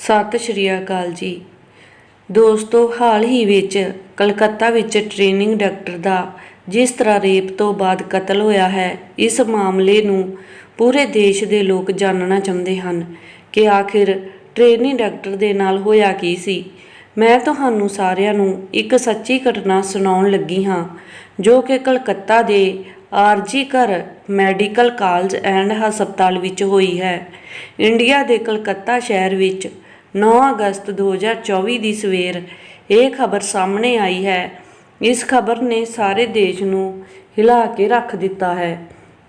ਸਤਿ ਸ਼੍ਰੀ ਅਕਾਲ ਜੀ। ਦੋਸਤੋ, ਹਾਲ ਹੀ ਵਿੱਚ ਕਲਕੱਤਾ ਵਿੱਚ ਟ੍ਰੇਨਿੰਗ ਡਾਕਟਰ ਦਾ ਜਿਸ ਤਰ੍ਹਾਂ ਰੇਪ ਤੋਂ ਬਾਅਦ ਕਤਲ ਹੋਇਆ ਹੈ, ਇਸ ਮਾਮਲੇ ਨੂੰ ਪੂਰੇ ਦੇਸ਼ ਦੇ ਲੋਕ ਜਾਣਨਾ ਚਾਹੁੰਦੇ ਹਨ ਕਿ ਆਖਿਰ ਟ੍ਰੇਨਿੰਗ ਡਾਕਟਰ ਦੇ ਨਾਲ ਹੋਇਆ ਕੀ ਸੀ। ਮੈਂ ਤੁਹਾਨੂੰ ਸਾਰਿਆਂ ਨੂੰ ਇੱਕ ਸੱਚੀ ਘਟਨਾ ਸੁਣਾਉਣ ਲੱਗੀ ਹਾਂ, ਜੋ ਕਿ ਕਲਕੱਤਾ ਦੇ ਆਰਜੀ ਘਰ ਮੈਡੀਕਲ ਕਾਲਜ ਐਂਡ ਹਸਪਤਾਲ ਵਿੱਚ ਹੋਈ ਹੈ। ਇੰਡੀਆ ਦੇ ਕਲਕੱਤਾ ਸ਼ਹਿਰ ਵਿੱਚ 9 ਅਗਸਤ 2024 ਦੀ ਸਵੇਰ ਇਹ ਖਬਰ ਸਾਹਮਣੇ ਆਈ ਹੈ। ਇਸ ਖਬਰ ਨੇ ਸਾਰੇ ਦੇਸ਼ ਨੂੰ ਹਿਲਾ ਕੇ ਰੱਖ ਦਿੱਤਾ ਹੈ।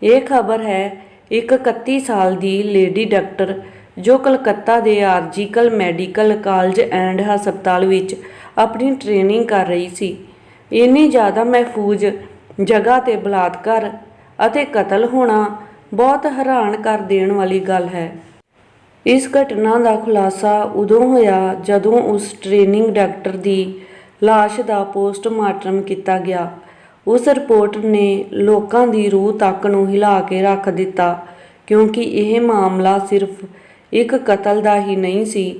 ਇਹ ਖਬਰ ਹੈ ਇੱਕ 31 ਸਾਲ ਦੀ ਲੇਡੀ ਡਾਕਟਰ ਜੋ ਕਲਕੱਤਾ ਦੇ ਆਰਜੀਕਲ ਮੈਡੀਕਲ ਕਾਲਜ ਐਂਡ ਹਸਪਤਾਲ ਵਿੱਚ ਆਪਣੀ ਟ੍ਰੇਨਿੰਗ ਕਰ ਰਹੀ ਸੀ। ਇੰਨੀ ਜ਼ਿਆਦਾ ਮਹਿਫੂਜ਼ ਜਗ੍ਹਾ ਤੇ ਬਲਾਤਕਾਰ ਅਤੇ ਕਤਲ ਹੋਣਾ ਬਹੁਤ ਹੈਰਾਨ ਕਰ ਦੇਣ ਵਾਲੀ ਗੱਲ ਹੈ। ਇਸ ਘਟਨਾ ਦਾ ਖੁਲਾਸਾ ਉਦੋਂ ਹੋਇਆ ਜਦੋਂ ਉਸ ਟ੍ਰੇਨਿੰਗ ਡਾਕਟਰ ਦੀ ਲਾਸ਼ ਦਾ ਪੋਸਟਮਾਰਟਮ ਕੀਤਾ ਗਿਆ। ਉਸ ਰਿਪੋਰਟ ਨੇ ਲੋਕਾਂ ਦੀ ਰੂਹ ਤੱਕ ਨੂੰ ਹਿਲਾ ਕੇ ਰੱਖ ਦਿੱਤਾ, ਕਿਉਂਕਿ ਇਹ ਮਾਮਲਾ ਸਿਰਫ ਇੱਕ ਕਤਲ ਦਾ ਹੀ ਨਹੀਂ ਸੀ,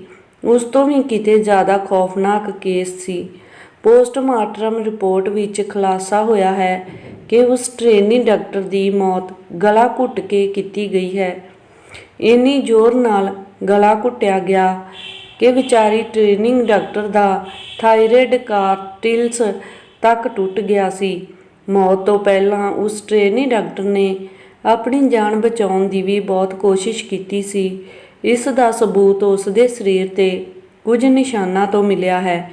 ਉਸ ਤੋਂ ਵੀ ਕਿਤੇ ਜ਼ਿਆਦਾ ਖੌਫਨਾਕ ਕੇਸ ਸੀ। ਪੋਸਟਮਾਰਟਮ ਰਿਪੋਰਟ ਵਿੱਚ ਖੁਲਾਸਾ ਹੋਇਆ ਹੈ ਕਿ ਉਸ ਟ੍ਰੇਨਿੰਗ ਡਾਕਟਰ ਦੀ ਮੌਤ ਗਲਾ ਘੁੱਟ ਕੇ ਕੀਤੀ ਗਈ ਹੈ। ਇੰਨੀ ਜ਼ੋਰ ਨਾਲ ਗਲਾ ਘੁੱਟਿਆ ਗਿਆ ਕਿ ਵਿਚਾਰੀ ਟ੍ਰੇਨਿੰਗ ਡਾਕਟਰ ਦਾ ਥਾਇਰਾਇਡ ਕਾਰਟਿਲਸ ਤੱਕ ਟੁੱਟ ਗਿਆ ਸੀ। ਮੌਤ ਤੋਂ ਪਹਿਲਾਂ ਉਸ ਟ੍ਰੇਨਿੰਗ ਡਾਕਟਰ ਨੇ ਆਪਣੀ ਜਾਨ ਬਚਾਉਣ ਦੀ ਵੀ ਬਹੁਤ ਕੋਸ਼ਿਸ਼ ਕੀਤੀ ਸੀ। ਇਸ ਦਾ ਸਬੂਤ ਉਸ ਦੇ ਸਰੀਰ ਤੇ ਕੁਝ ਨਿਸ਼ਾਨਾਂ ਤੋਂ ਮਿਲਿਆ ਹੈ।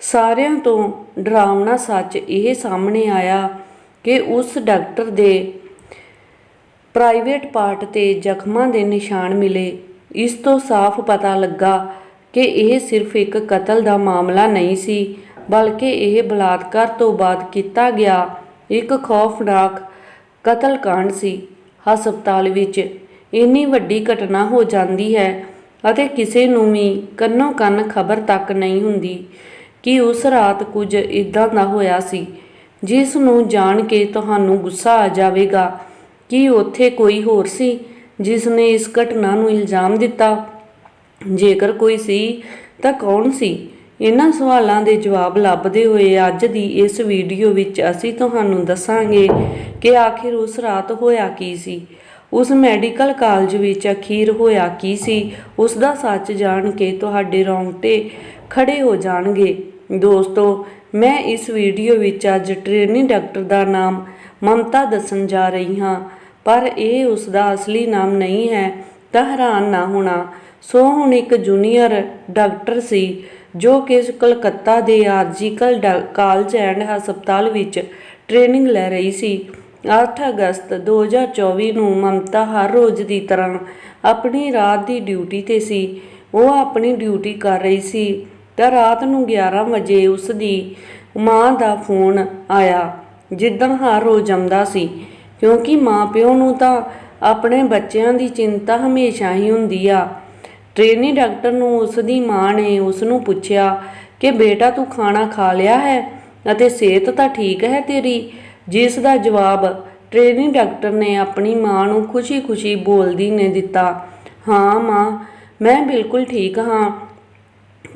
ਸਾਰਿਆਂ ਤੋਂ ਡਰਾਵਣਾ ਸੱਚ ਇਹ ਸਾਹਮਣੇ ਆਇਆ ਕਿ ਉਸ ਡਾਕਟਰ ਦੇ ਪ੍ਰਾਈਵੇਟ ਪਾਰਟ ਤੇ ਜ਼ਖਮਾਂ ਦੇ ਨਿਸ਼ਾਨ ਮਿਲੇ। ਇਸ ਤੋਂ ਸਾਫ਼ ਪਤਾ ਲੱਗਾ ਕਿ ਇਹ ਸਿਰਫ ਇੱਕ ਕਤਲ ਦਾ ਮਾਮਲਾ ਨਹੀਂ ਸੀ, ਬਲਕਿ ਇਹ ਬਲਾਤਕਾਰ ਤੋਂ ਬਾਅਦ ਕੀਤਾ ਗਿਆ ਇੱਕ ਖੌਫਨਾਕ ਕਤਲकांड ਸੀ। ਹਸਪਤਾਲ ਵਿੱਚ ਇੰਨੀ ਵੱਡੀ ਘਟਨਾ ਹੋ ਜਾਂਦੀ ਹੈ ਅਤੇ ਕਿਸੇ ਨੂੰ ਵੀ ਕੰਨੋ ਕੰਨ ਖਬਰ ਤੱਕ ਨਹੀਂ ਹੁੰਦੀ ਕਿ ਉਸ ਰਾਤ ਕੁਝ ਇਦਾਂ ਦਾ ਹੋਇਆ ਸੀ, ਜਿਸ ਨੂੰ ਜਾਣ ਕੇ ਤੁਹਾਨੂੰ ਗੁੱਸਾ ਆ ਜਾਵੇਗਾ। ਕੀ ਉੱਥੇ ਕੋਈ ਹੋਰ ਸੀ ਜਿਸ ਨੇ ਇਸ ਘਟਨਾ ਨੂੰ ਇਲਜ਼ਾਮ ਦਿੱਤਾ? ਜੇਕਰ ਕੋਈ ਸੀ, ਤਾਂ ਕੌਣ ਸੀ? ਇਹਨਾਂ ਸਵਾਲਾਂ ਦੇ ਜਵਾਬ ਲੱਭਦੇ ਹੋਏ ਅੱਜ ਦੀ ਇਸ ਵੀਡੀਓ ਵਿੱਚ ਅਸੀਂ ਤੁਹਾਨੂੰ ਦੱਸਾਂਗੇ ਕਿ ਆਖਿਰ ਉਸ ਰਾਤ ਹੋਇਆ ਕੀ ਸੀ? ਉਸ ਮੈਡੀਕਲ ਕਾਲਜ ਵਿੱਚ ਅਖੀਰ ਹੋਇਆ ਕੀ ਸੀ? ਉਸ ਦਾ ਸੱਚ ਜਾਣ ਕੇ ਤੁਹਾਡੇ ਰੌਂਗਟੇ ਖੜੇ ਹੋ ਜਾਣਗੇ। ਦੋਸਤੋ, ਮੈਂ ਇਸ ਵੀਡੀਓ ਵਿੱਚ ਅੱਜ ਟ੍ਰੇਨੀ ਡਾਕਟਰ ਦਾ ਨਾਮ ਮਮਤਾ ਦੱਸਣ ਜਾ ਰਹੀ ਹਾਂ, ਪਰ ਇਹ ਉਸ ਦਾ ਅਸਲੀ ਨਾਮ ਨਹੀਂ ਹੈ, ਤਾਂ ਹੈਰਾਨ ਨਾ ਹੋਣਾ। ਸੋ ਹੁਣ ਇੱਕ ਜੂਨੀਅਰ ਡਾਕਟਰ ਸੀ, ਜੋ ਕਿ ਕਲਕੱਤਾ ਦੇ ਆਰਜੀਕਲ ਕਾਲਜ ਐਂਡ ਹਸਪਤਾਲ ਵਿੱਚ ਟ੍ਰੇਨਿੰਗ ਲੈ ਰਹੀ ਸੀ। 8 ਅਗਸਤ 2024 ਨੂੰ ਮਮਤਾ ਹਰ ਰੋਜ਼ ਦੀ ਤਰ੍ਹਾਂ ਆਪਣੀ ਰਾਤ ਦੀ ਡਿਊਟੀ ਤੇ ਸੀ। ਉਹ ਆਪਣੀ ਡਿਊਟੀ ਕਰ ਰਹੀ ਸੀ। ਤਾਂ ਰਾਤ ਨੂੰ 11 ਵਜੇ ਉਸ ਦੀ ਮਾਂ ਦਾ ਫੋਨ ਆਇਆ। ਜਿੱਦਣ ਹਰ ਰੋਜ਼ ਆਉਂਦਾ ਸੀ, ਕਿਉਂਕਿ ਮਾਪਿਓ ਨੂੰ ਤਾਂ ਆਪਣੇ ਬੱਚਿਆਂ ਦੀ ਚਿੰਤਾ ਹਮੇਸ਼ਾ ਹੀ ਹੁੰਦੀ ਆ। ਟ੍ਰੇਨੀ ਡਾਕਟਰ ਨੂੰ ਉਸ ਦੀ ਮਾਂ ਨੇ ਉਸ ਨੂੰ ਪੁੱਛਿਆ ਕਿ, ਬੇਟਾ, ਤੂੰ ਖਾਣਾ ਖਾ ਲਿਆ ਹੈ ਅਤੇ ਸਿਹਤ ਤਾਂ ਠੀਕ ਹੈ ਤੇਰੀ? ਜਿਸ ਦਾ ਜਵਾਬ ਟ੍ਰੇਨੀ ਡਾਕਟਰ ਨੇ ਆਪਣੀ ਮਾਂ ਨੂੰ ਖੁਸ਼ੀ-ਖੁਸ਼ੀ ਬੋਲਦੀ ਨੇ ਦਿੱਤਾ, ਹਾਂ, ਮਾਂ, ਮੈਂ ਬਿਲਕੁਲ ਠੀਕ ਹਾਂ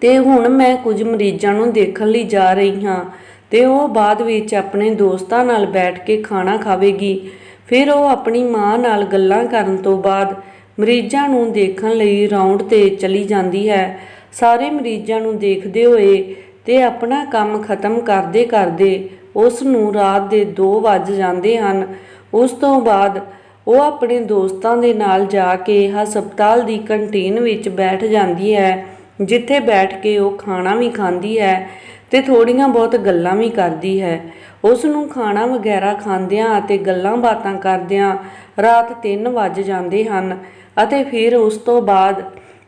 ਤੇ ਹੁਣ ਮੈਂ ਕੁਝ ਮਰੀਜ਼ਾਂ ਨੂੰ ਦੇਖਣ ਲਈ ਜਾ ਰਹੀ ਹਾਂ। ਤੇ ਉਹ ਬਾਅਦ ਵਿੱਚ ਆਪਣੇ ਦੋਸਤਾਂ ਨਾਲ ਬੈਠ ਕੇ ਖਾਣਾ ਖਾਵੇਗੀ। ਫਿਰ ਉਹ ਆਪਣੀ ਮਾਂ ਨਾਲ ਗੱਲਾਂ ਕਰਨ ਤੋਂ ਬਾਅਦ ਮਰੀਜ਼ਾਂ ਨੂੰ ਦੇਖਣ ਲਈ ਰਾਉਂਡ ਤੇ ਚਲੀ ਜਾਂਦੀ ਹੈ। ਸਾਰੇ ਮਰੀਜ਼ਾਂ ਨੂੰ ਦੇਖਦੇ ਹੋਏ ਤੇ ਆਪਣਾ ਕੰਮ ਖਤਮ ਕਰਦੇ ਕਰਦੇ ਉਸ ਨੂੰ ਰਾਤ ਦੇ 2 ਵੱਜ ਜਾਂਦੇ ਹਨ। ਉਸ ਤੋਂ ਬਾਅਦ ਉਹ ਆਪਣੇ ਦੋਸਤਾਂ ਦੇ ਨਾਲ ਜਾ ਕੇ ਹਸਪਤਾਲ ਦੀ ਕੰਟੀਨ ਵਿੱਚ ਬੈਠ ਜਾਂਦੀ ਹੈ, ਜਿੱਥੇ ਬੈਠ ਕੇ ਉਹ ਖਾਣਾ ਵੀ ਖਾਂਦੀ ਹੈ। ਤੇ ਥੋੜੀਆਂ ਬਹੁਤ ਗੱਲਾਂ ਵੀ ਕਰਦੀ ਹੈ। ਉਸ ਨੂੰ ਖਾਣਾ ਵਗੈਰਾ ਖਾਂਦਿਆਂ ਅਤੇ ਗੱਲਾਂ ਬਾਤਾਂ ਕਰਦਿਆਂ ਰਾਤ 3 ਵੱਜ ਜਾਂਦੇ ਹਨ ਅਤੇ ਫਿਰ ਉਸ ਤੋਂ ਬਾਅਦ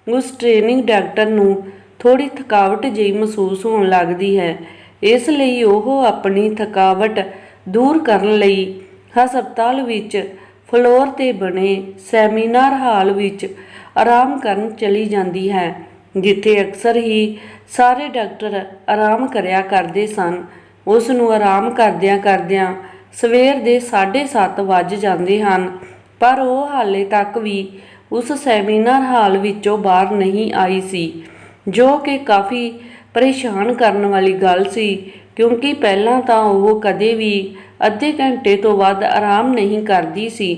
ਉਸ ਟ੍ਰੇਨਿੰਗ ਡਾਕਟਰ ਨੂੰ ਥੋੜੀ ਥਕਾਵਟ ਜਿਹੀ ਮਹਿਸੂਸ ਹੋਣ ਲੱਗਦੀ ਹੈ। ਇਸ ਲਈ ਉਹ ਆਪਣੀ ਥਕਾਵਟ ਦੂਰ ਕਰਨ ਲਈ ਹਸਪਤਾਲ ਵਿੱਚ ਫਲੋਰ ਤੇ ਬਣੇ ਸੈਮੀਨਾਰ ਹਾਲ ਵਿੱਚ ਆਰਾਮ ਕਰਨ ਚਲੀ ਜਾਂਦੀ ਹੈ। ਜਿੱਥੇ ਅਕਸਰ ਹੀ ਸਾਰੇ ਡਾਕਟਰ ਆਰਾਮ ਕਰਿਆ ਕਰਦੇ ਸਨ ਉਸ ਨੂੰ ਆਰਾਮ ਕਰਦਿਆਂ ਕਰਦਿਆਂ ਸਵੇਰ ਦੇ 7:30 ਵੱਜ ਜਾਂਦੇ ਹਨ, ਪਰ ਉਹ ਹਾਲੇ ਤੱਕ ਵੀ ਉਸ ਸੈਮੀਨਾਰ ਹਾਲ ਵਿੱਚੋਂ ਬਾਹਰ ਨਹੀਂ ਆਈ ਸੀ, ਜੋ ਕਿ ਕਾਫੀ ਪਰੇਸ਼ਾਨ ਕਰਨ ਵਾਲੀ ਗੱਲ ਸੀ, ਕਿਉਂਕਿ ਪਹਿਲਾਂ ਤਾਂ ਉਹ ਕਦੇ ਵੀ ਅੱਧੇ ਘੰਟੇ ਤੋਂ ਵੱਧ ਆਰਾਮ ਨਹੀਂ ਕਰਦੀ ਸੀ।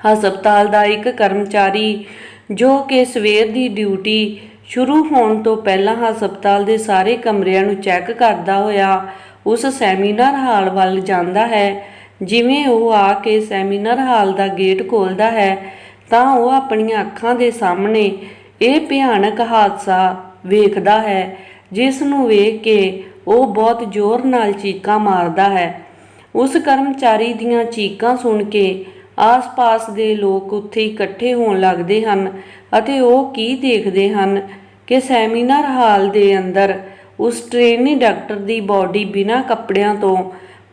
ਹਸਪਤਾਲ ਦਾ ਇੱਕ ਕਰਮਚਾਰੀ ਜੋ ਕਿ ਸਵੇਰ ਦੀ ਡਿਊਟੀ ਸ਼ੁਰੂ ਹੋਣ ਤੋਂ ਪਹਿਲਾਂ ਹਸਪਤਾਲ ਦੇ ਸਾਰੇ ਕਮਰਿਆਂ ਨੂੰ ਚੈੱਕ ਕਰਦਾ ਹੋਇਆ ਉਸ ਸੈਮੀਨਾਰ ਹਾਲ ਵੱਲ ਜਾਂਦਾ ਹੈ। ਜਿਵੇਂ ਉਹ ਆ ਕੇ ਸੈਮੀਨਾਰ ਹਾਲ ਦਾ ਗੇਟ ਖੋਲਦਾ ਹੈ, ਤਾਂ ਉਹ ਆਪਣੀਆਂ ਅੱਖਾਂ ਦੇ ਸਾਹਮਣੇ ਇਹ ਭਿਆਨਕ ਹਾਦਸਾ ਵੇਖਦਾ ਹੈ, ਜਿਸ ਨੂੰ ਵੇਖ ਕੇ ਉਹ ਬਹੁਤ ਜ਼ੋਰ ਨਾਲ ਚੀਕਾਂ ਮਾਰਦਾ ਹੈ। ਉਸ ਕਰਮਚਾਰੀ ਦੀਆਂ ਚੀਕਾਂ ਸੁਣ ਕੇ ਆਸ-ਪਾਸ ਦੇ ਲੋਕ ਉੱਥੇ ਇਕੱਠੇ ਹੋਣ ਲੱਗਦੇ ਹਨ ਅਤੇ ਉਹ ਕੀ ਦੇਖਦੇ ਹਨ ਕਿ ਸੈਮੀਨਾਰ ਹਾਲ ਦੇ ਅੰਦਰ ਉਸ ਟ੍ਰੇਨੀ ਡਾਕਟਰ ਦੀ ਬਾਡੀ ਬਿਨਾਂ ਕੱਪੜਿਆਂ ਤੋਂ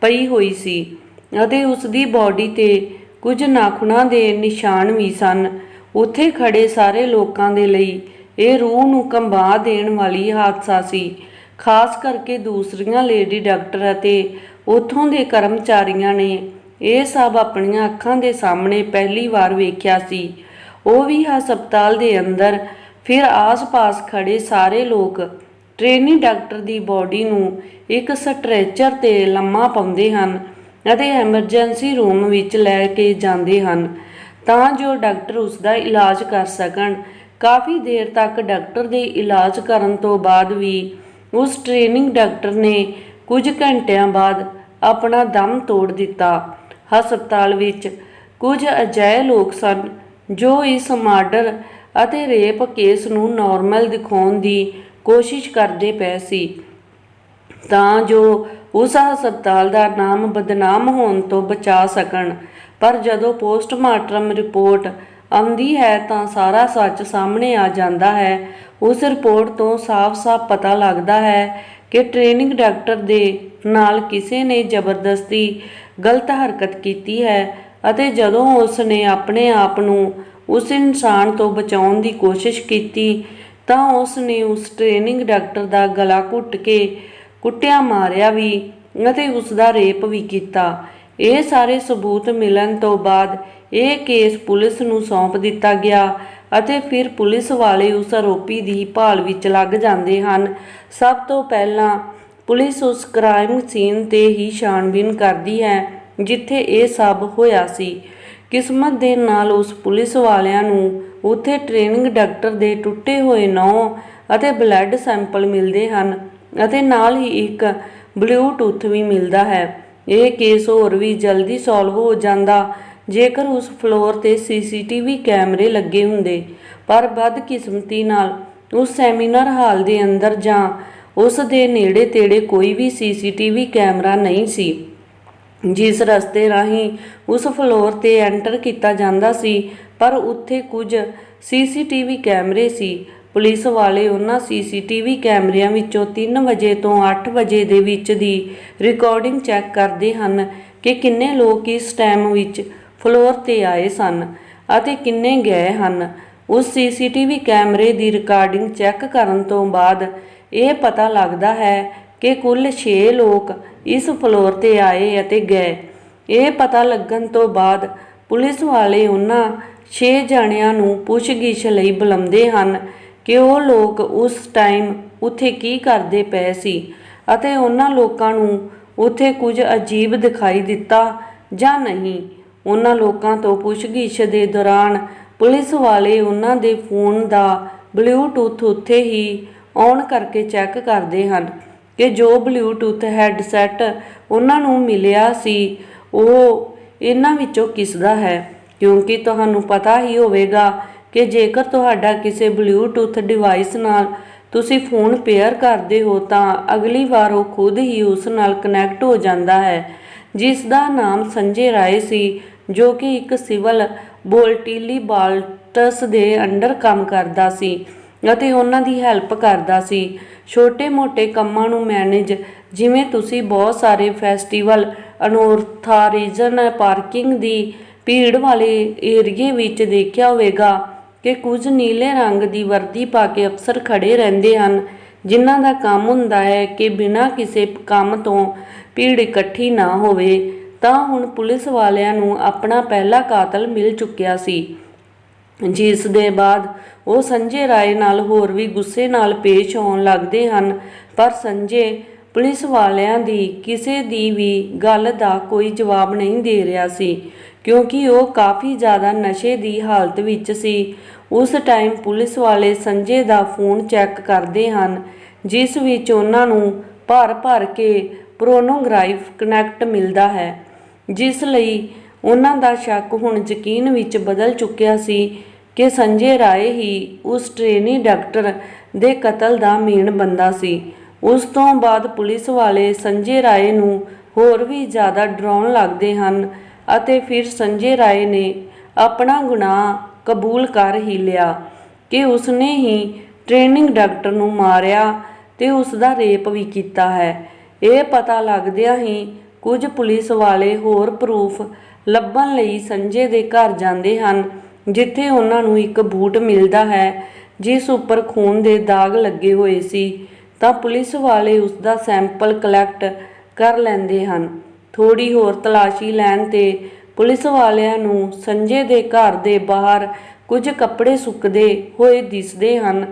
ਪਈ ਹੋਈ ਸੀ ਅਤੇ ਉਸ ਦੀ ਬਾਡੀ ਤੇ ਕੁਝ ਨਾਖੂਨਾਂ ਦੇ ਨਿਸ਼ਾਨ ਵੀ ਸਨ। ਉੱਥੇ ਖੜੇ ਸਾਰੇ ਲੋਕਾਂ ਦੇ ਲਈ ਇਹ ਰੂਹ ਨੂੰ ਕੰਬਾ ਦੇਣ ਵਾਲੀ ਹਾਦਸਾ ਸੀ। ਖਾਸ ਕਰਕੇ ਦੂਸਰੀਆਂ ਲੇਡੀ ਡਾਕਟਰ ਅਤੇ ਉਥੋਂ ਦੇ ਕਰਮਚਾਰੀਆਂ ਨੇ ਇਹ ਸਭ ਆਪਣੀਆਂ ਅੱਖਾਂ ਦੇ ਸਾਹਮਣੇ ਪਹਿਲੀ ਵਾਰ ਵੇਖਿਆ ਸੀ। ਉਹ ਵੀ ਹਸਪਤਾਲ ਦੇ ਅੰਦਰ, ਫਿਰ ਆਸ-ਪਾਸ ਖੜੇ ਸਾਰੇ ਲੋਕ। ਟ੍ਰੇਨੀ ਡਾਕਟਰ ਦੀ ਬਾਡੀ ਨੂੰ ਇੱਕ ਸਟ੍ਰੈਚਰ ਤੇ ਲੰਮਾ ਪਾਉਂਦੇ ਹਨ ਅਤੇ ਐਮਰਜੈਂਸੀ ਰੂਮ ਵਿੱਚ ਲੈ ਕੇ ਜਾਂਦੇ ਹਨ। ਤਾਂ ਜੋ ਡਾਕਟਰ ਉਸ ਦਾ ਇਲਾਜ ਕਰ ਸਕਣ। ਕਾਫੀ ਦੇਰ ਤੱਕ ਡਾਕਟਰ ਦੇ ਇਲਾਜ ਕਰਨ ਤੋਂ ਬਾਅਦ ਵੀ ਉਸ ਟ੍ਰੇਨਿੰਗ ਡਾਕਟਰ ਨੇ ਕੁਝ ਘੰਟਿਆਂ ਬਾਅਦ ਆਪਣਾ ਦਮ ਤੋੜ ਦਿੱਤਾ। ਹਸਪਤਾਲ ਵਿੱਚ ਕੁਝ ਅਜਿਹੇ ਲੋਕ ਸਨ ਜੋ ਇਸ ਮਰਡਰ ਅਤੇ ਰੇਪ ਕੇਸ ਨੂੰ ਨਾਰਮਲ ਦਿਖਾਉਣ ਦੀ ਕੋਸ਼ਿਸ਼ ਕਰਦੇ ਪਏ ਸੀ। ਤਾਂ ਜੋ ਉਸ ਹਸਪਤਾਲ ਦਾ ਨਾਮ ਬਦਨਾਮ ਹੋਣ ਤੋਂ ਬਚਾ ਸਕਣ। ਪਰ ਜਦੋਂ ਪੋਸਟਮਾਰਟਮ ਰਿਪੋਰਟ ਆਉਂਦੀ ਹੈ ਤਾਂ ਸਾਰਾ ਸੱਚ ਸਾਹਮਣੇ ਆ ਜਾਂਦਾ ਹੈ। ਉਸ ਰਿਪੋਰਟ ਤੋਂ ਸਾਫ਼-ਸਾਫ਼ ਪਤਾ ਲੱਗਦਾ ਹੈ ਕਿ ਟ੍ਰੇਨਿੰਗ ਡਾਕਟਰ ਦੇ ਨਾਲ ਕਿਸੇ ਨੇ ਜ਼ਬਰਦਸਤੀ ਗਲਤ ਹਰਕਤ ਕੀਤੀ ਹੈ ਅਤੇ ਜਦੋਂ ਉਸ ਨੇ ਆਪਣੇ ਆਪ ਨੂੰ ਉਸ ਇਨਸਾਨ ਤੋਂ ਬਚਾਉਣ ਦੀ ਕੋਸ਼ਿਸ਼ ਕੀਤੀ, ਤਾਂ ਉਸ ਨੇ ਉਸ ਟ੍ਰੇਨਿੰਗ ਡਾਕਟਰ ਦਾ ਗਲਾ ਘੁੱਟ ਕੇ ਕੁੱਟਿਆ, ਮਾਰਿਆ ਵੀ ਅਤੇ ਉਸ ਦਾ ਰੇਪ ਵੀ ਕੀਤਾ। ਇਹ ਸਾਰੇ ਸਬੂਤ ਮਿਲਣ ਤੋਂ ਬਾਅਦ ਇਹ ਕੇਸ ਪੁਲਿਸ ਨੂੰ ਸੌਂਪ ਦਿੱਤਾ ਗਿਆ ਅਤੇ ਫਿਰ ਪੁਲਿਸ ਵਾਲੇ ਉਸ ਆਰੋਪੀ ਦੀ ਭਾਲ ਵਿੱਚ ਲੱਗ ਜਾਂਦੇ ਹਨ। ਸਭ ਤੋਂ ਪਹਿਲਾਂ ਪੁਲਿਸ ਉਸ ਕ੍ਰਾਈਮ ਸੀਨ ਤੇ ਹੀ ਛਾਣਬੀਨ ਕਰਦੀ ਹੈ, ਜਿੱਥੇ ਇਹ ਸਭ ਹੋਇਆ ਸੀ। ਕਿਸਮਤ ਦੇ ਨਾਲ ਉਸ ਪੁਲਿਸ ਵਾਲਿਆਂ ਨੂੰ ਉੱਥੇ ਟ੍ਰੇਨਿੰਗ ਡਾਕਟਰ ਦੇ ਟੁੱਟੇ ਹੋਏ ਨੌ ਅਤੇ ਬਲੱਡ ਸੈਂਪਲ ਮਿਲਦੇ ਹਨ ਅਤੇ ਨਾਲ ਹੀ ਇੱਕ ਬਲੂਟੁੱਥ ਵੀ ਮਿਲਦਾ ਹੈ। ਇਹ ਕੇਸ ਹੋਰ ਵੀ ਜਲਦੀ ਸੋਲਵ ਹੋ ਜਾਂਦਾ, ਜੇਕਰ ਉਸ ਫਲੋਰ ਤੇ ਸੀਸੀਟੀਵੀ ਕੈਮਰੇ ਲੱਗੇ ਹੁੰਦੇ। ਪਰ ਬਦਕਿਸਮਤੀ ਨਾਲ ਉਸ ਸੈਮੀਨਾਰ ਹਾਲ ਦੇ ਅੰਦਰ ਜਾਂ ਉਸ ਦੇ ਨੇੜੇ ਤੇੜੇ ਕੋਈ ਵੀ ਸੀਸੀਟੀਵੀ ਕੈਮਰਾ ਨਹੀਂ ਸੀ। ਜਿਸ ਰਸਤੇ ਰਾਹੀਂ ਉਸ ਫਲੋਰ ਤੇ ਐਂਟਰ ਕੀਤਾ ਜਾਂਦਾ ਸੀ, ਪਰ ਉੱਥੇ ਕੁਝ ਸੀਸੀਟੀਵੀ ਕੈਮਰੇ ਸੀ। ਪੁਲਿਸ ਵਾਲੇ ਉਹਨਾਂ ਸੀਸੀਟੀਵੀ ਕੈਮਰਿਆਂ ਵਿੱਚੋਂ 3 ਵਜੇ ਤੋਂ 8 ਵਜੇ ਦੇ ਵਿੱਚ ਦੀ ਰਿਕਾਰਡਿੰਗ ਚੈੱਕ ਕਰਦੇ ਹਨ ਕਿ ਕਿੰਨੇ ਲੋਕ ਇਸ ਟਾਈਮ ਵਿੱਚ ਫਲੋਰ ਤੇ ਆਏ ਸਨ ਅਤੇ ਕਿੰਨੇ ਗਏ ਹਨ। ਉਸ ਸੀਸੀਟੀਵੀ ਕੈਮਰੇ ਦੀ ਰਿਕਾਰਡਿੰਗ ਚੈੱਕ ਕਰਨ ਤੋਂ ਬਾਅਦ ਇਹ ਪਤਾ ਲੱਗਦਾ ਹੈ ਕਿ ਕੁੱਲ 6 ਲੋਕ ਇਸ ਫਲੋਰ ਤੇ ਆਏ ਅਤੇ ਗਏ। ਇਹ ਪਤਾ ਲੱਗਣ ਤੋਂ ਬਾਅਦ ਪੁਲਿਸ ਵਾਲੇ ਉਹਨਾਂ 6 ਜਣਿਆਂ ਨੂੰ ਪੁੱਛਗਿੱਛ ਲਈ ਬੁਲਾਉਂਦੇ ਹਨ ਕਿ ਉਹ ਲੋਕ ਉਸ ਟਾਈਮ ਉੱਥੇ ਕੀ ਕਰਦੇ ਪਏ ਸੀ ਅਤੇ ਉਹਨਾਂ ਲੋਕਾਂ ਨੂੰ ਉੱਥੇ ਕੁਝ ਅਜੀਬ ਦਿਖਾਈ ਦਿੱਤਾ ਜਾਂ ਨਹੀਂ। ਉਹਨਾਂ ਲੋਕਾਂ ਤੋਂ ਪੁੱਛਗਿੱਛ ਦੇ ਦੌਰਾਨ ਪੁਲਿਸ ਵਾਲੇ ਉਹਨਾਂ ਦੇ ਫੋਨ ਦਾ ਬਲੂਟੁੱਥ ਉੱਥੇ ਹੀ ਔਨ ਕਰਕੇ ਚੈੱਕ ਕਰਦੇ ਹਨ ਕਿ ਜੋ ਬਲੂਟੁੱਥ ਹੈਡਸੈਟ ਉਹਨਾਂ ਨੂੰ ਮਿਲਿਆ ਸੀ, ਉਹ ਇਹਨਾਂ ਵਿੱਚੋਂ ਕਿਸ ਦਾ ਹੈ? ਕਿਉਂਕਿ ਤੁਹਾਨੂੰ ਪਤਾ ਹੀ ਹੋਵੇਗਾ ਕਿ ਜੇਕਰ ਤੁਹਾਡਾ ਕਿਸੇ ਬਲੂਟੁੱਥ ਡਿਵਾਈਸ ਨਾਲ ਤੁਸੀਂ ਫੋਨ ਪੇਅਰ ਕਰਦੇ ਹੋ ਤਾਂ ਅਗਲੀ ਵਾਰ ਉਹ ਖੁਦ ਹੀ ਉਸ ਨਾਲ ਕਨੈਕਟ ਹੋ ਜਾਂਦਾ ਹੈ ਜਿਸ ਦਾ ਨਾਮ ਸੰਜੇ ਰਾਏ ਸੀ, ਜੋ ਕਿ ਇੱਕ ਸਿਵਲ ਬੋਲਟੀਲੀ ਬਾਲਟਸ ਦੇ ਅੰਡਰ ਕੰਮ ਕਰਦਾ ਸੀ ਅਤੇ ਉਹਨਾਂ ਦੀ ਹੈਲਪ ਕਰਦਾ ਸੀ। ਛੋਟੇ-ਮੋਟੇ ਕੰਮਾਂ ਨੂੰ ਮੈਨੇਜ ਜਿਵੇਂ ਤੁਸੀਂ ਬਹੁਤ ਸਾਰੇ ਫੈਸਟੀਵਲ ਅਨੋਰਥਾਰੀਜ਼ਨ ਪਾਰਕਿੰਗ ਦੀ ਭੀੜ ਵਾਲੇ ਏਰੀਏ ਵਿੱਚ ਦੇਖਿਆ ਹੋਵੇਗਾ ਕਿ ਕੁਝ ਨੀਲੇ ਰੰਗ ਦੀ ਵਰਦੀ ਪਾ ਕੇ ਅਫਸਰ ਖੜੇ ਰਹਿੰਦੇ ਹਨ, ਜਿਨ੍ਹਾਂ ਦਾ ਕੰਮ ਹੁੰਦਾ ਹੈ ਕਿ ਬਿਨਾਂ ਕਿਸੇ ਕੰਮ ਤੋਂ ਭੀੜ ਇਕੱਠੀ ਨਾ ਹੋਵੇ। ਤਾਂ ਹੁਣ ਪੁਲਿਸ ਵਾਲਿਆਂ ਨੂੰ ਆਪਣਾ ਪਹਿਲਾ ਕਾਤਲ ਮਿਲ ਚੁੱਕਿਆ ਸੀ। ਜਿਸ ਦੇ ਬਾਅਦ ਉਹ ਸੰਜੇ ਰਾਏ ਨਾਲ ਹੋਰ ਵੀ ਗੁੱਸੇ ਨਾਲ ਪੇਸ਼ ਆਉਣ ਲੱਗਦੇ ਹਨ, ਪਰ ਸੰਜੇ ਪੁਲਿਸ ਵਾਲਿਆਂ ਦੀ ਕਿਸੇ ਦੀ ਵੀ ਗੱਲ ਦਾ ਕੋਈ ਜਵਾਬ ਨਹੀਂ ਦੇ ਰਿਹਾ ਸੀ, ਕਿਉਂਕਿ ਉਹ ਕਾਫੀ ਜ਼ਿਆਦਾ ਨਸ਼ੇ ਦੀ ਹਾਲਤ ਵਿੱਚ ਸੀ। ਉਸ ਟਾਈਮ ਪੁਲਿਸ ਵਾਲੇ ਸੰਜੇ ਦਾ ਫੋਨ ਚੈੱਕ ਕਰਦੇ ਹਨ, ਜਿਸ ਵਿੱਚ ਉਹਨਾਂ ਨੂੰ ਭਰ ਭਰ ਕੇ ਪ੍ਰੋਨੋਗ੍ਰਾਫ ਕਨੈਕਟ ਮਿਲਦਾ ਹੈ। ਜਿਸ ਲਈ ਉਹਨਾਂ ਦਾ ਸ਼ੱਕ ਹੁਣ ਯਕੀਨ ਵਿੱਚ ਬਦਲ ਚੁੱਕਿਆ ਸੀ ਕਿ ਸੰਜੇ ਰਾਏ ਹੀ ਉਸ ਟ੍ਰੇਨੀ ਡਾਕਟਰ ਦੇ ਕਤਲ ਦਾ ਮੇਨ ਬੰਦਾ ਸੀ। ਉਸ ਤੋਂ ਬਾਅਦ ਪੁਲਿਸ ਵਾਲੇ ਸੰਜੇ ਰਾਏ ਨੂੰ ਹੋਰ ਵੀ ਜ਼ਿਆਦਾ ਡਰਾਉਣ ਲੱਗਦੇ ਹਨ ਅਤੇ ਫਿਰ ਸੰਜੇ ਰਾਏ ਨੇ ਆਪਣਾ ਗੁਨਾਹ ਕਬੂਲ ਕਰ ਹੀ ਲਿਆ ਕਿ ਉਸਨੇ ਹੀ ਟ੍ਰੇਨਿੰਗ ਡਾਕਟਰ ਨੂੰ ਮਾਰਿਆ ਤੇ ਉਸ ਦਾ ਰੇਪ ਵੀ ਕੀਤਾ ਹੈ। ਇਹ ਪਤਾ ਲੱਗਦਿਆਂ ਹੀ ਕੁਝ ਪੁਲਿਸ ਵਾਲੇ ਹੋਰ ਪ੍ਰੂਫ ਲੱਭਣ ਲਈ ਸੰਜੇ ਦੇ ਘਰ ਜਾਂਦੇ ਹਨ, ਜਿੱਥੇ ਉਹਨਾਂ ਨੂੰ ਇੱਕ ਬੂਟ ਮਿਲਦਾ ਹੈ, ਜਿਸ ਉੱਪਰ ਖੂਨ ਦੇ ਦਾਗ ਲੱਗੇ ਹੋਏ ਸੀ। ਤਾਂ ਪੁਲਿਸ ਵਾਲੇ ਉਸ ਦਾ ਸੈਂਪਲ ਕਲੈਕਟ ਕਰ ਲੈਂਦੇ ਹਨ। ਥੋੜੀ ਹੋਰ ਤਲਾਸ਼ੀ ਲੈਣ ਤੇ ਪੁਲਿਸ ਵਾਲਿਆਂ ਨੂੰ ਸੰਜੇ ਦੇ ਘਰ ਦੇ ਬਾਹਰ ਕੁਝ ਕੱਪੜੇ ਸੁੱਕਦੇ ਹੋਏ ਦਿਸਦੇ ਹਨ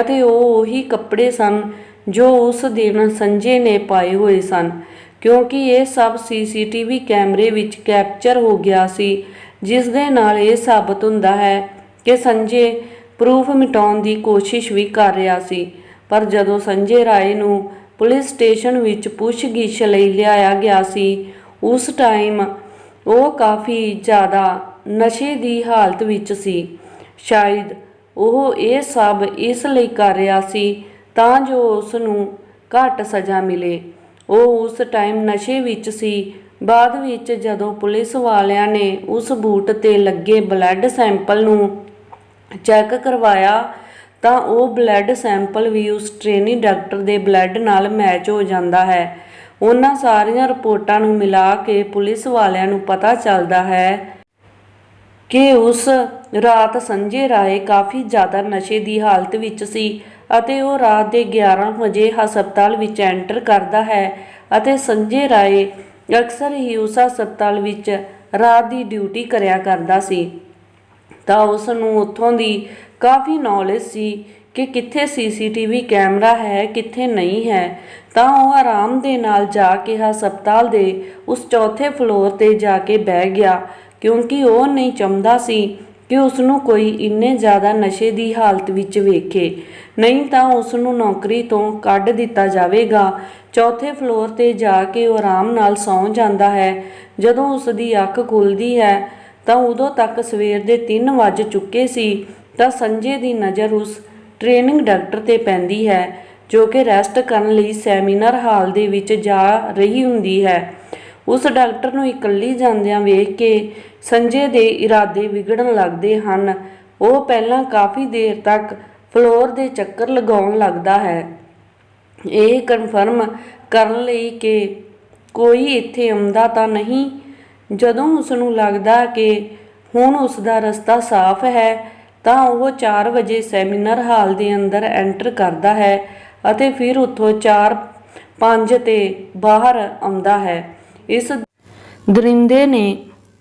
ਅਤੇ ਉਹ ਉਹੀ ਕੱਪੜੇ ਸਨ ਜੋ ਉਸ ਦਿਨ ਸੰਜੇ ਨੇ ਪਾਏ ਹੋਏ ਸਨ। ਕਿਉਂਕਿ ਇਹ ਸਭ ਸੀਸੀਟੀਵੀ ਕੈਮਰੇ ਵਿੱਚ ਕੈਪਚਰ ਹੋ ਗਿਆ ਸੀ, ਜਿਸ ਦੇ ਨਾਲ ਇਹ ਸਾਬਤ ਹੁੰਦਾ ਹੈ ਕਿ ਸੰਜੇ ਪ੍ਰੂਫ ਮਿਟਾਉਣ ਦੀ ਕੋਸ਼ਿਸ਼ ਵੀ ਕਰ ਰਿਹਾ ਸੀ। ਪਰ ਜਦੋਂ ਸੰਜੇ ਰਾਏ ਨੂੰ ਪੁਲਿਸ ਸਟੇਸ਼ਨ ਵਿੱਚ ਪੁੱਛਗਿੱਛ ਲਈ ਲਿਆਇਆ ਗਿਆ ਸੀ, ਉਸ ਟਾਈਮ ਉਹ ਕਾਫੀ ਜ਼ਿਆਦਾ ਨਸ਼ੇ ਦੀ ਹਾਲਤ ਵਿੱਚ ਸੀ। ਸ਼ਾਇਦ ਉਹ ਇਹ ਸਭ ਇਸ ਲਈ ਕਰ ਰਿਹਾ ਸੀ ਤਾਂ ਜੋ ਉਸ ਨੂੰ ਘੱਟ ਸਜ਼ਾ ਮਿਲੇ। ਉਹ ਉਸ ਟਾਈਮ ਨਸ਼ੇ ਵਿੱਚ ਸੀ। ਬਾਅਦ ਵਿੱਚ ਜਦੋਂ ਪੁਲਿਸ ਵਾਲਿਆਂ ਨੇ ਉਸ ਬੂਟ ਤੇ ਲੱਗੇ ਬਲੱਡ ਸੈਂਪਲ ਨੂੰ ਚੈੱਕ ਕਰਵਾਇਆ, ਤਾਂ ਉਹ ਬਲੱਡ ਸੈਂਪਲ ਵੀ ਉਸ ਟ੍ਰੇਨੀ ਡਾਕਟਰ ਦੇ ਬਲੱਡ ਨਾਲ ਮੈਚ ਹੋ ਜਾਂਦਾ ਹੈ। ਉਹਨਾਂ ਸਾਰੀਆਂ ਰਿਪੋਰਟਾਂ ਨੂੰ ਮਿਲਾ ਕੇ ਪੁਲਿਸ ਵਾਲਿਆਂ ਨੂੰ ਪਤਾ ਚੱਲਦਾ ਹੈ ਕਿ ਉਸ ਰਾਤ ਸੰਜੇ ਰਾਏ ਕਾਫੀ ਜ਼ਿਆਦਾ ਨਸ਼ੇ ਦੀ ਹਾਲਤ ਵਿੱਚ ਸੀ ਅਤੇ ਉਹ ਰਾਤ ਦੇ 11 ਵਜੇ ਹਸਪਤਾਲ ਵਿੱਚ ਐਂਟਰ ਕਰਦਾ ਹੈ ਅਤੇ ਸੰਜੇ ਰਾਏ ਅਕਸਰ ਹੀ ਉਸ ਹਸਪਤਾਲ ਵਿੱਚ ਰਾਤ ਦੀ ਡਿਊਟੀ ਕਰਿਆ ਕਰਦਾ ਸੀ। ਤਾਂ ਉਸ ਨੂੰ ਉੱਥੋਂ ਦੀ ਕਾਫੀ ਨੌਲੇਜ ਸੀ ਕਿ ਕਿੱਥੇ ਸੀਸੀਟੀਵੀ ਕੈਮਰਾ ਹੈ, ਕਿੱਥੇ ਨਹੀਂ ਹੈ। ਤਾਂ ਉਹ ਆਰਾਮ ਦੇ ਨਾਲ ਜਾ ਕੇ ਹਸਪਤਾਲ ਦੇ ਉਸ ਚੌਥੇ ਫਲੋਰ ਤੇ ਜਾ ਕੇ ਬਹਿ ਗਿਆ, ਕਿਉਂਕਿ ਉਹ ਨਹੀਂ ਚਾਹੁੰਦਾ ਸੀ। ਕਿ ਉਸ ਨੂੰ ਕੋਈ ਇੰਨੇ ਜ਼ਿਆਦਾ ਨਸ਼ੇ ਦੀ ਹਾਲਤ ਵਿੱਚ ਵੇਖੇ। ਨਹੀਂ ਤਾਂ ਉਸ ਨੂੰ ਨੌਕਰੀ ਤੋਂ ਕੱਢ ਦਿੱਤਾ ਜਾਵੇਗਾ। ਚੌਥੇ ਫਲੋਰ ਤੇ ਜਾ ਕੇ ਉਹ ਆਰਾਮ ਨਾਲ ਸੌਂ ਜਾਂਦਾ ਹੈ। ਜਦੋਂ ਉਸ ਦੀ ਅੱਖ ਖੁੱਲਦੀ ਹੈ, ਤਾਂ ਉਦੋਂ ਤੱਕ ਸਵੇਰ ਦੇ 3 ਵੱਜ ਚੁੱਕੇ ਸੀ, ਤਾਂ ਸੰਜੇ ਦੀ ਨਜ਼ਰ ਉਸ ਟ੍ਰੇਨਿੰਗ ਡਾਕਟਰ ਤੇ ਪੈਂਦੀ ਹੈ, ਜੋ ਕਿ ਰੈਸਟ ਕਰਨ ਲਈ ਸੈਮੀਨਾਰ ਹਾਲ ਦੇ ਵਿੱਚ ਜਾ ਰਹੀ ਹੁੰਦੀ ਹੈ। ਉਸ ਡਾਕਟਰ ਨੂੰ ਇਕੱਲੀ ਜਾਂਦਿਆਂ ਵੇਖ ਕੇ ਸੰਜੇ ਦੇ ਇਰਾਦੇ ਵਿਗੜਨ ਲੱਗਦੇ ਹਨ। ਉਹ ਪਹਿਲਾਂ ਕਾਫੀ ਦੇਰ ਤੱਕ ਫਲੋਰ ਦੇ ਚੱਕਰ ਲਗਾਉਣ ਲੱਗਦਾ ਹੈ। ਇਹ ਕਨਫਰਮ ਕਰਨ ਲਈ ਕਿ ਕੋਈ ਇੱਥੇ ਆਉਂਦਾ ਤਾਂ ਨਹੀਂ। ਜਦੋਂ ਉਸ ਨੂੰ ਲੱਗਦਾ ਕਿ ਹੁਣ ਉਸ ਦਾ ਰਸਤਾ ਸਾਫ਼ ਹੈ, ਤਾਂ ਉਹ 4 ਵਜੇ ਸੈਮੀਨਾਰ ਹਾਲ ਦੇ ਅੰਦਰ ਐਂਟਰ ਕਰਦਾ ਹੈ ਅਤੇ ਫਿਰ ਉੱਥੋਂ 4 5 ਤੇ ਬਾਹਰ ਆਉਂਦਾ ਹੈ। ਇਸ ਦਰਿੰਦੇ ਨੇ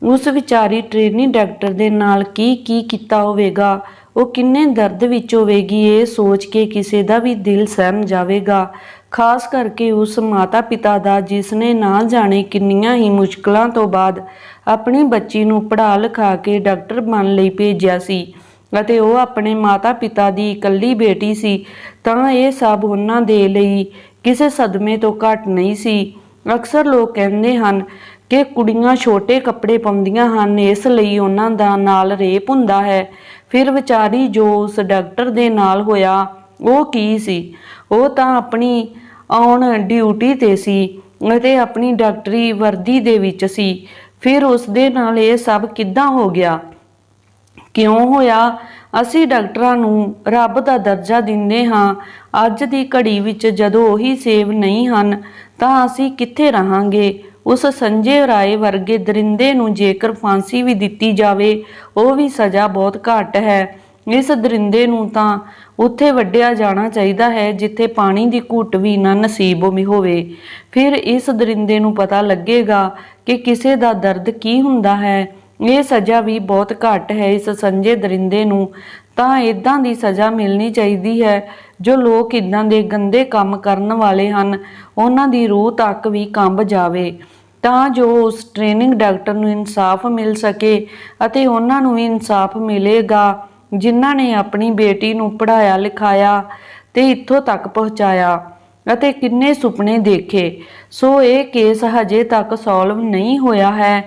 ਉਸ ਵਿਚਾਰੀ ਟ੍ਰੇਨੀ ਡਾਕਟਰ ਦੇ ਨਾਲ ਕੀ ਕੀ ਕੀਤਾ ਹੋਵੇਗਾ, ਉਹ ਕਿੰਨੇ ਦਰਦ ਵਿੱਚ ਹੋਵੇਗੀ, ਇਹ ਸੋਚ ਕੇ ਕਿਸੇ ਦਾ ਵੀ ਦਿਲ ਸਹਿਮ ਜਾਵੇਗਾ। ਖਾਸ ਕਰਕੇ ਉਸ ਮਾਤਾ ਪਿਤਾ ਦਾ, ਜਿਸ ਨੇ ਨਾ ਜਾਣੇ ਕਿੰਨੀਆਂ ਹੀ ਮੁਸ਼ਕਲਾਂ ਤੋਂ ਬਾਅਦ ਆਪਣੀ ਬੱਚੀ ਨੂੰ ਪੜ੍ਹਾ ਲਿਖਾ ਕੇ ਡਾਕਟਰ ਬਣਨ ਲਈ ਭੇਜਿਆ ਸੀ ਅਤੇ ਉਹ ਆਪਣੇ ਮਾਤਾ ਪਿਤਾ ਦੀ ਇਕੱਲੀ ਬੇਟੀ ਸੀ, ਤਾਂ ਇਹ ਸਭ ਉਹਨਾਂ ਦੇ ਲਈ ਕਿਸੇ ਸਦਮੇ ਤੋਂ ਘੱਟ ਨਹੀਂ ਸੀ। ਅਕਸਰ ਲੋਕ ਕਹਿੰਦੇ ਹਨ ਕਿ ਕੁੜੀਆਂ ਛੋਟੇ ਕੱਪੜੇ ਪਾਉਂਦੀਆਂ ਹਨ, ਇਸ ਲਈ ਉਹਨਾਂ ਦਾ ਨਾਲ ਰੇਪ ਹੁੰਦਾ ਹੈ। ਫਿਰ ਵਿਚਾਰੀ ਜੋ ਉਸ ਡਾਕਟਰ ਦੇ ਨਾਲ ਹੋਇਆ, ਉਹ ਕੀ ਸੀ? ਉਹ ਤਾਂ ਆਪਣੀ ਔਨ ਡਿਊਟੀ ਤੇ ਸੀ ਅਤੇ ਆਪਣੀ ਡਾਕਟਰੀ ਵਰਦੀ ਦੇ ਵਿੱਚ ਸੀ। ਫਿਰ ਉਸ ਦੇ ਨਾਲ ਇਹ ਸਭ ਕਿੱਦਾਂ ਹੋ ਗਿਆ? ਕਿਉਂ ਹੋਇਆ? ਅਸੀਂ ਡਾਕਟਰਾਂ ਨੂੰ ਰੱਬ ਦਾ ਦਰਜਾ ਦਿੰਦੇ ਹਾਂ। ਅੱਜ ਦੀ ਘੜੀ ਵਿੱਚ ਜਦੋਂ ਉਹੀ ਸੇਵ ਨਹੀਂ ਹਨ, ਤਾਂ ਅਸੀਂ ਕਿੱਥੇ ਰਹਾਂਗੇ? ਉਸ ਸੰਜੇ ਰਾਏ ਵਰਗੇ ਦਰਿੰਦੇ ਨੂੰ ਜੇਕਰ ਫਾਂਸੀ ਵੀ ਦਿੱਤੀ ਜਾਵੇ, ਉਹ ਵੀ ਸਜ਼ਾ ਬਹੁਤ ਘੱਟ ਹੈ। ਇਸ ਦਰਿੰਦੇ ਨੂੰ ਤਾਂ ਉੱਥੇ ਵੱਢਿਆ ਜਾਣਾ ਚਾਹੀਦਾ ਹੈ, ਜਿੱਥੇ ਪਾਣੀ ਦੀ ਘੁੱਟ ਵੀ ਨਾ ਨਸੀਬ ਹੋਵੇ। ਫਿਰ ਇਸ ਦਰਿੰਦੇ ਨੂੰ ਪਤਾ ਲੱਗੇਗਾ ਕਿ ਕਿਸੇ ਦਾ ਦਰਦ ਕੀ ਹੁੰਦਾ ਹੈ। ਇਹ ਸਜ਼ਾ ਵੀ ਬਹੁਤ ਘੱਟ ਹੈ। ਇਸ ਸੰਜੇ ਦਰਿੰਦੇ ਨੂੰ ਤਾਂ ਇਦਾਂ ਦੀ ਸਜ਼ਾ ਮਿਲਣੀ ਚਾਹੀਦੀ ਹੈ, ਜੋ ਲੋਕ ਇਦਾਂ ਦੇ ਗੰਦੇ ਕੰਮ ਕਰਨ ਵਾਲੇ ਹਨ, ਉਹਨਾਂ ਦੀ ਰੂਹ ਤੱਕ ਵੀ ਕੰਬ ਜਾਵੇ। ਤਾਂ ਜੋ ਉਸ ਟ੍ਰੇਨਿੰਗ ਡਾਕਟਰ ਨੂੰ ਇਨਸਾਫ ਮਿਲ ਸਕੇ ਅਤੇ ਉਹਨਾਂ ਨੂੰ ਵੀ ਇਨਸਾਫ ਮਿਲੇਗਾ, ਜਿਨ੍ਹਾਂ ਨੇ ਆਪਣੀ ਬੇਟੀ ਨੂੰ ਪੜ੍ਹਾਇਆ ਲਿਖਾਇਆ ਤੇ ਇੱਥੋਂ ਤੱਕ ਪਹੁੰਚਾਇਆ ਅਤੇ ਕਿੰਨੇ ਸੁਪਨੇ ਦੇਖੇ। ਸੋ ਇਹ ਕੇਸ ਹਜੇ ਤੱਕ ਸੋਲਵ ਨਹੀਂ ਹੋਇਆ ਹੈ।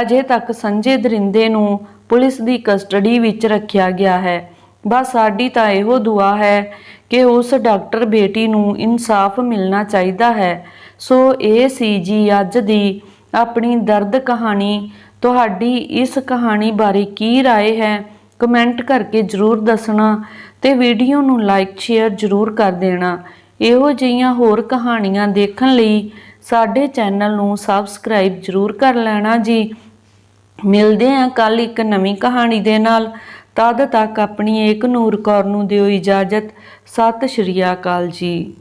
ਹਜੇ ਤੱਕ ਸੰਜੇ ਦਰਿੰਦੇ ਨੂੰ ਪੁਲਿਸ ਦੀ ਕਸਟਡੀ ਵਿੱਚ ਰੱਖਿਆ ਗਿਆ ਹੈ। ਬਸ ਸਾਡੀ ਤਾਂ ਇਹੋ ਦੁਆ ਹੈ ਕਿ ਉਸ ਡਾਕਟਰ ਬੇਟੀ ਨੂੰ ਇਨਸਾਫ ਮਿਲਣਾ ਚਾਹੀਦਾ ਹੈ ਸੋ ਇਹ ਸੀ ਜੀ ਅੱਜ ਦੀ ਆਪਣੀ ਦਰਦ ਕਹਾਣੀ ਤੁਹਾਡੀ ਇਸ ਕਹਾਣੀ ਬਾਰੇ ਕੀ رائے ਹੈ ਕਮੈਂਟ ਕਰਕੇ ਜਰੂਰ ਦੱਸਣਾ ਤੇ ਵੀਡੀਓ ਨੂੰ ਲਾਈਕ ਸ਼ੇਅਰ ਜਰੂਰ ਕਰ ਦੇਣਾ ਇਹੋ ਜਿਹੀਆਂ ਹੋਰ ਕਹਾਣੀਆਂ ਦੇਖਣ ਲਈ ਸਾਡੇ ਚੈਨਲ ਨੂੰ ਸਬਸਕ੍ਰਾਈਬ ਜਰੂਰ ਕਰ ਲੈਣਾ ਜੀ ਮਿਲਦੇ ਹਾਂ ਕੱਲ ਇੱਕ ਨਵੀਂ ਕਹਾਣੀ ਦੇ ਨਾਲ ਤਦ ਤੱਕ ਆਪਣੀ ਏਕ ਨੂਰ ਕੌਰ ਨੂੰ ਦਿਓ ਇਜਾਜ਼ਤ। ਸਤਿ ਸ਼੍ਰੀ ਅਕਾਲ ਜੀ।